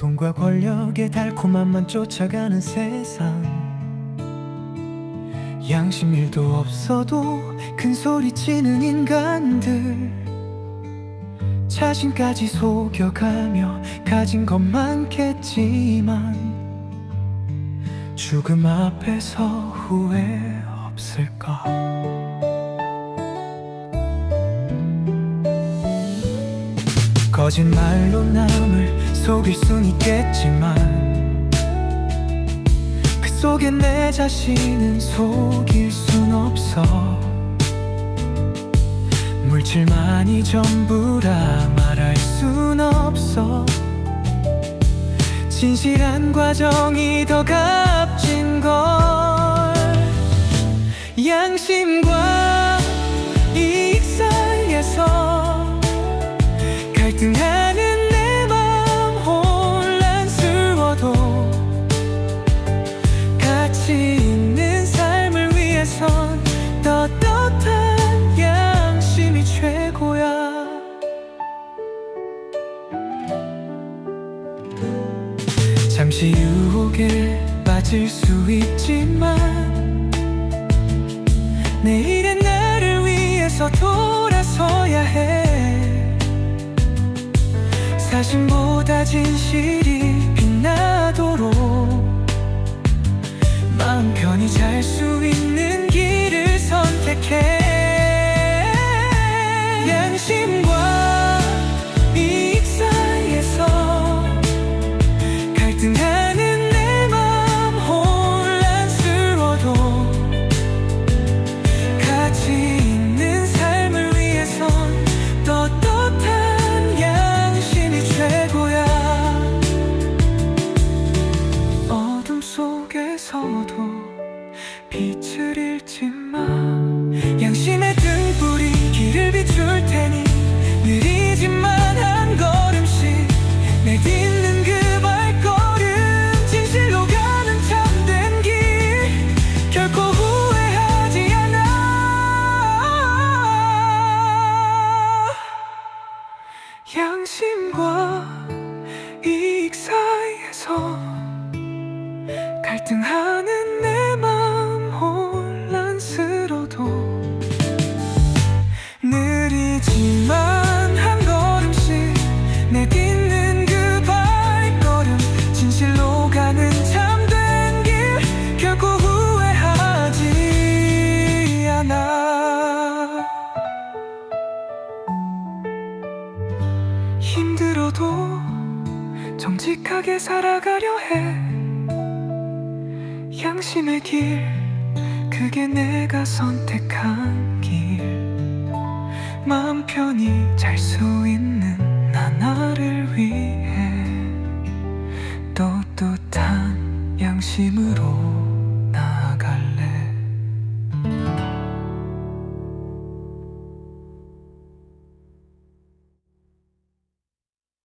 돈과 권력의 달콤함만 쫓아가는 세상. 양심 일도 없어도 큰 소리치는 인간들. 자신까지 속여가며 가진 것 많겠지만 죽음 앞에서 후회 없을까? 거짓말로 남을 속일 순 있겠지만 그 속에 내 자신은 속일 순 없어. 물질만이 전부라 진실한 과정이 더 값진 걸. 양심과 이익 사이에서 갈등하 잠시 유혹에 빠질 수 있지만 내일의 나를 위해서 돌아서야 해. 사심보다 진실이 빛나도 잃지 마. 양심의 등불이 길을 비출 테니 느리지만 한 걸음씩 내 딛는 그 발걸음 진실로 가는 참된 길 결코 후회하지 않아. 양심과 이익 사이에서 갈등하는 느리지만 한 걸음씩 내딛는 그 발걸음 진실로 가는 참된 길 결코 후회하지 않아. 힘들어도 정직하게 살아가려 해. 양심의 길 그게 내가 선택한 길 마음 편히 잘 수 있는 나 나를 위해 떳떳한 양심으로